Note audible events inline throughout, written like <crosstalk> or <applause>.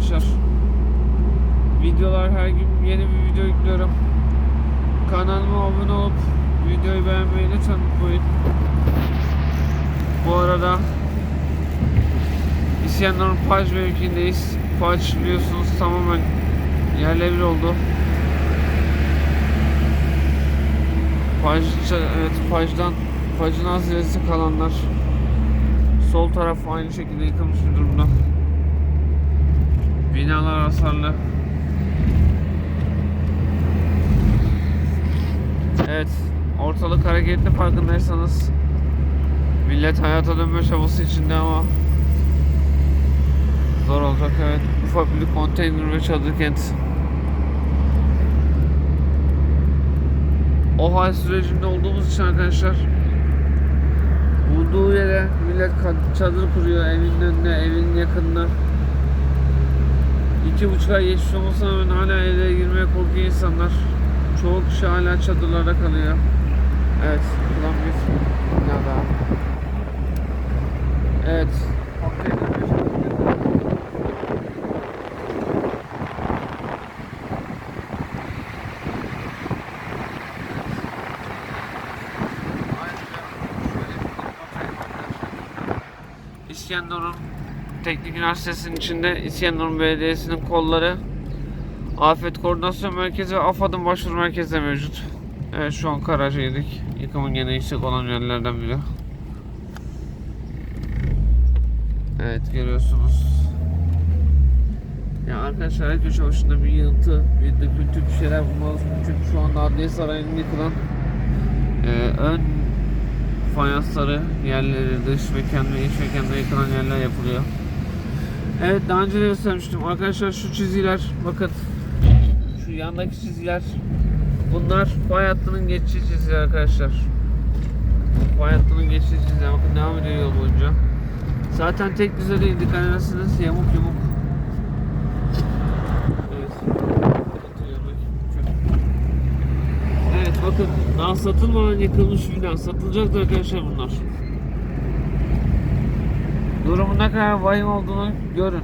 arkadaşlar. Videolar her gün yeni bir video yüklüyorum. Kanalıma abone olup videoyu beğenmeyi lütfen unutmayın. Bu arada İsyanların Paj mevkiindeyiz. Paj biliyorsunuz tamamen yerle bir oldu. Paj, evet Paj'dan Paj'ın az kalanlar sol taraf aynı şekilde yıkılmış bir durumda. Binalar hasarlı. Evet, ortalık hareketli farkındaysanız millet hayata dönme çabası içinde ama zor olacak evet. Ufak bir konteyner ve çadır kent. O hal sürecinde olduğumuz için arkadaşlar bulduğu yere millet çadır kuruyor evin önüne, evin yakınına. İki buçuk ay geçmiş olmasına rağmen hala evlere girmeye korkuyor insanlar. Çoğu kişi hala çadırlarda kalıyor. Evet, buradan bir bina daha. Evet. İskenderun Teknik Üniversitesi'nin içinde İskenderun Belediyesi'nin kolları Afet Koordinasyon Merkezi ve AFAD'ın başvuru merkezi de mevcut. Evet şu an Karaca yedik. Yıkımın gene yüksek olan yerlerden biri. Evet görüyorsunuz. Ya arkadaşlar her köşe başında bir yığıntı, bir döküntü bir şeyler bulmalısın. Çünkü şu anda Adliye Sarayı'nın yıkılan e, ön fayansları, yerleri, dış mekan ve iç mekanda yıkılan yerler yapılıyor. Evet daha önce de göstermiştim. Arkadaşlar şu çizgiler bakın şu yandaki çizgiler bunlar fay hattının geçici çizgiler arkadaşlar. Fay hattının geçici çizgiler bakın devam ediyor yol boyunca. Zaten tek düze değil dikkat ederseniz yamuk yumuk. Evet. Evet bakın daha satılmadan yıkılmış bina. Satılacaktır arkadaşlar bunlar. Durumun ne kadar vahim olduğunu görün.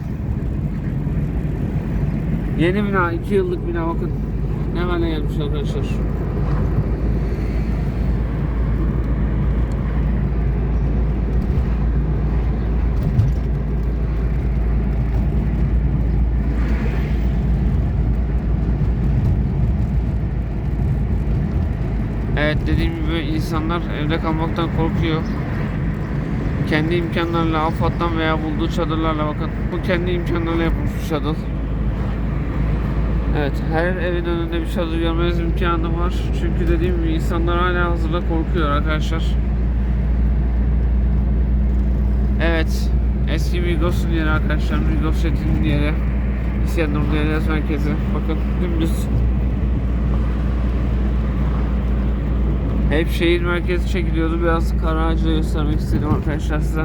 Yeni bina, 2 yıllık bina bakın. Ne hale gelmiş arkadaşlar. Evet dediğim gibi insanlar evde kalmaktan korkuyor. Kendi imkanlarıyla AFAD'dan veya bulduğu çadırlarla bakın. Bu kendi imkanlarıyla yapılmış bir çadır. Evet her evin önünde bir çadır görmeniz imkanı var. Çünkü dediğim gibi insanlar hala hazırda korkuyor arkadaşlar. Evet eski Migros'un yeri arkadaşlar. Migros Çetin'in yeri. İskenderun Devlet Merkezi. Bakın dümdüz Hep şehir merkezi çekiliyordu. Biraz Karaca'yı göstermek istedim arkadaşlar size.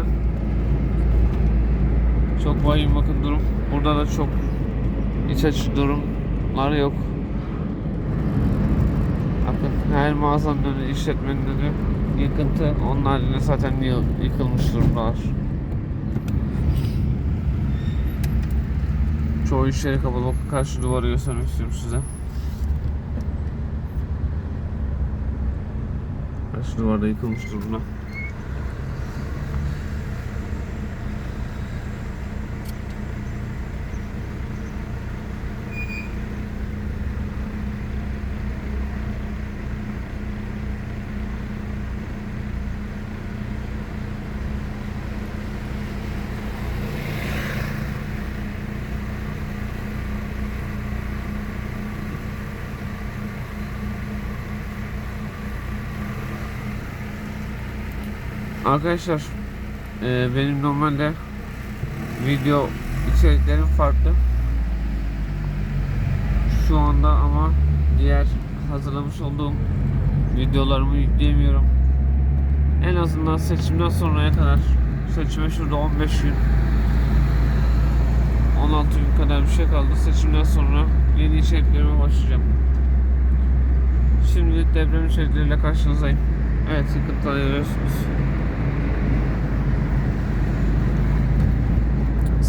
Çok vahim bakın durum. Burada da çok iç açıcı durumlar yok. Bakın her mağazanın önü, işletmenin önü yıkıntı. Onun haricinde zaten yı- yıkılmış durumdalar. Çoğu iş yeri kapalı. Karşı duvarı göstermek istiyorum size. Karşı duvarda yıkılmış Arkadaşlar e, benim normalde video içeriklerim farklı. Şu anda ama diğer hazırlamış olduğum videolarımı yükleyemiyorum. En azından seçimden sonraya kadar seçime şurada 15 gün 16 gün kadar bir şey kaldı. Seçimden sonra yeni içeriklerime başlayacağım. Şimdi deprem içerikleriyle karşınızdayım. Evet sıkıntıları görüyorsunuz.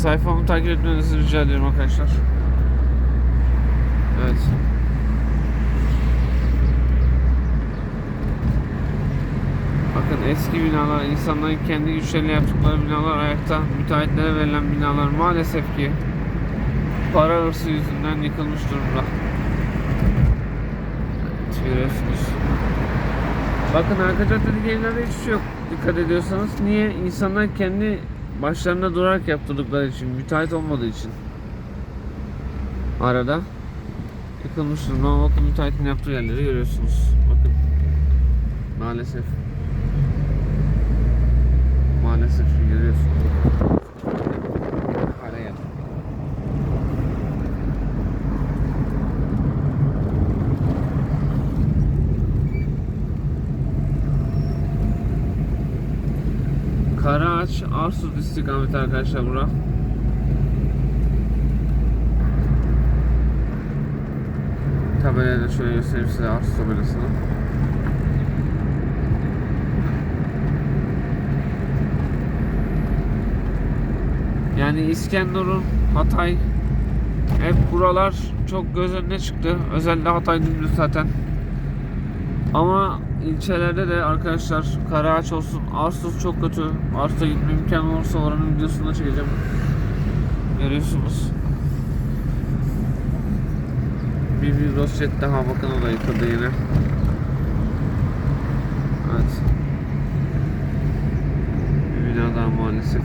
Sayfamı takip etmenizi rica ediyorum arkadaşlar. Evet. Bakın eski binalar, insanların kendi güçleriyle yaptıkları binalar ayakta, müteahhitlere verilen binalar maalesef ki para hırsı yüzünden yıkılmış durumda. Görüyorsunuz. Bakın arka caddedeki evlerde hiçbir şey yok. Dikkat ediyorsanız. Niye? İnsanlar kendi başlarında durarak yaptırdıkları için, müteahhit olmadığı için. Arada yıkılmış durumda. Müteahhitin yaptığı yerleri görüyorsunuz. Bakın. Maalesef. Maalesef görüyorsunuz. Karaağaç, Arsuz istikameti arkadaşlar bura. Tabelayı da şöyle göstereyim size Arsuz tabelasını. Yani İskenderun, Hatay hep buralar çok göz önüne çıktı. Özellikle Hatay dümdüz zaten. Ama ilçelerde de arkadaşlar Karaağaç olsun, Arsuz çok kötü. Arsuz'a gitme imkanı olursa oranın videosunu da çekeceğim. Görüyorsunuz. Bir bir Rosjet daha bakın o da yıkıldı yine. Evet. Bir bina daha maalesef.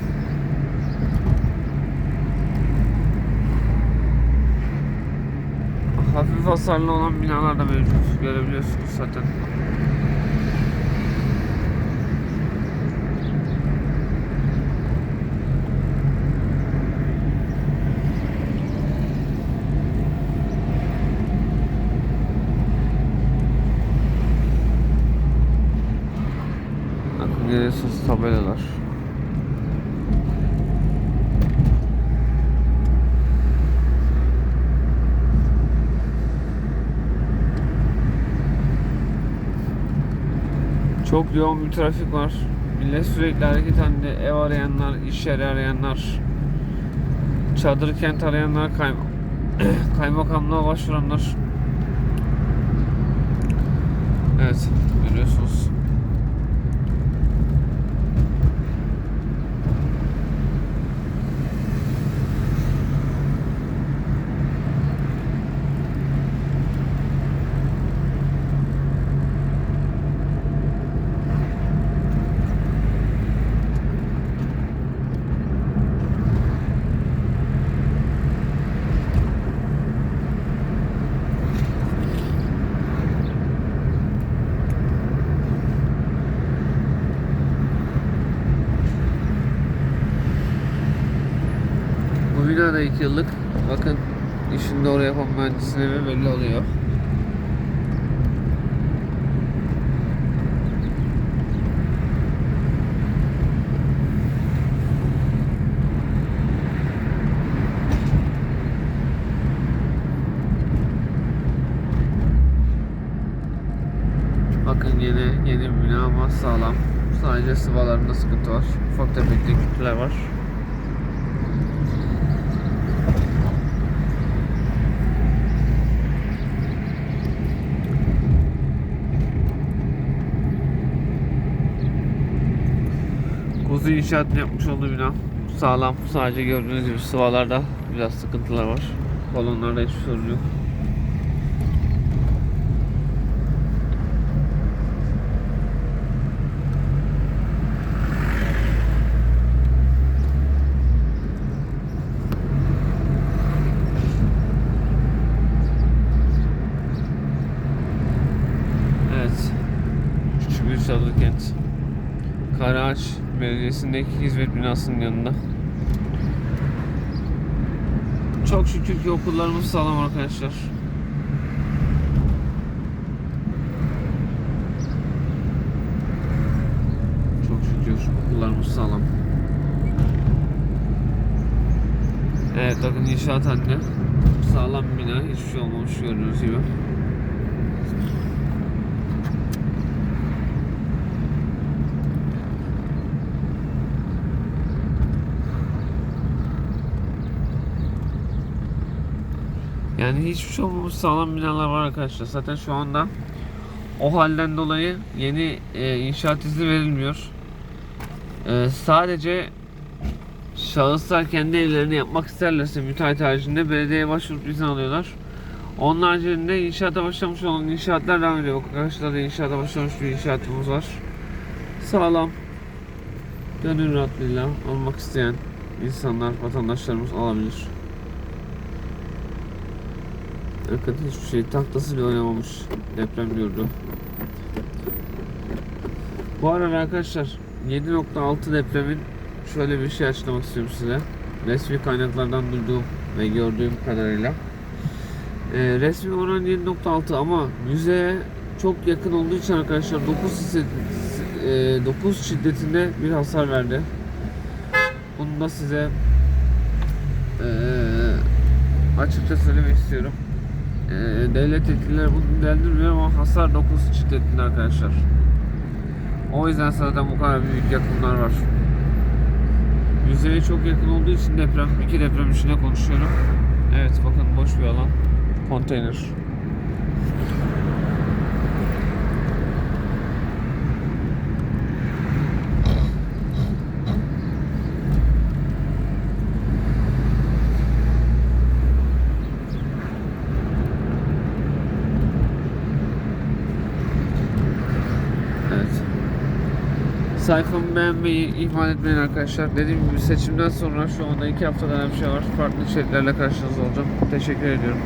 Hafif hasarlı olan binalar da mevcut. Görebiliyorsunuz zaten. Bakın görüyorsunuz tabelalar. Çok yoğun bir trafik var. Millet sürekli hareket halinde. Ev arayanlar, iş yeri arayanlar, çadır kent arayanlar, kay <clears throat> kaymakamlığa başvuranlar. Evet, görüyorsunuz. Da 2 yıllık. Bakın işini doğru yapan mühendisin evi belli oluyor. Bakın yeni yeni bir sağlam. Sadece sıvalarında sıkıntı var. Ufak tefek diklikler var. Kuzu inşaatını yapmış olduğu bina sağlam. Sadece gördüğünüz gibi sıvalarda biraz sıkıntılar var. Kolonlarda hiçbir sorun yok. Evet. Küçük bir çadır kent. Karaağaç Belediyesi'ndeki hizmet binasının yanında. Çok şükür ki okullarımız sağlam arkadaşlar. Çok şükür okullarımız sağlam. Evet bakın inşaat halinde. Sağlam bina. Hiçbir şey olmamış gördüğünüz gibi. Yani hiçbir şey olmamış sağlam binalar var arkadaşlar. Zaten şu anda o halden dolayı yeni e, inşaat izni verilmiyor. E, sadece şahıslar kendi evlerini yapmak isterlerse müteahhit haricinde belediyeye başvurup izin alıyorlar. Onun haricinde inşaata başlamış olan inşaatlar devam ediyor. Arkadaşlar da inşaata başlamış bir inşaatımız var. Sağlam. Gönül rahatlığıyla almak isteyen insanlar, vatandaşlarımız alabilir. Hakikaten hiçbir şey tahtası bile oynamamış deprem gördü. Bu arada arkadaşlar 7.6 depremin şöyle bir şey açıklamak istiyorum size. Resmi kaynaklardan duyduğum ve gördüğüm kadarıyla. Ee, resmi oran 7.6 ama yüzeye çok yakın olduğu için arkadaşlar 9 hisse, e, 9 şiddetinde bir hasar verdi. Bunu da size e, açıkça söylemek istiyorum. E, devlet yetkilileri bunu değerlendirmiyor ama hasar 9 şiddetinde arkadaşlar. O yüzden zaten bu kadar büyük yakınlar var. Yüzeye çok yakın olduğu için deprem, iki deprem içinde konuşuyorum. Evet bakın boş bir alan. Konteyner. Evet. Sayfamı beğenmeyi ihmal etmeyin arkadaşlar. Dediğim gibi seçimden sonra şu anda iki hafta kadar bir şey var. Farklı içeriklerle karşınızda olacağım. Teşekkür ediyorum.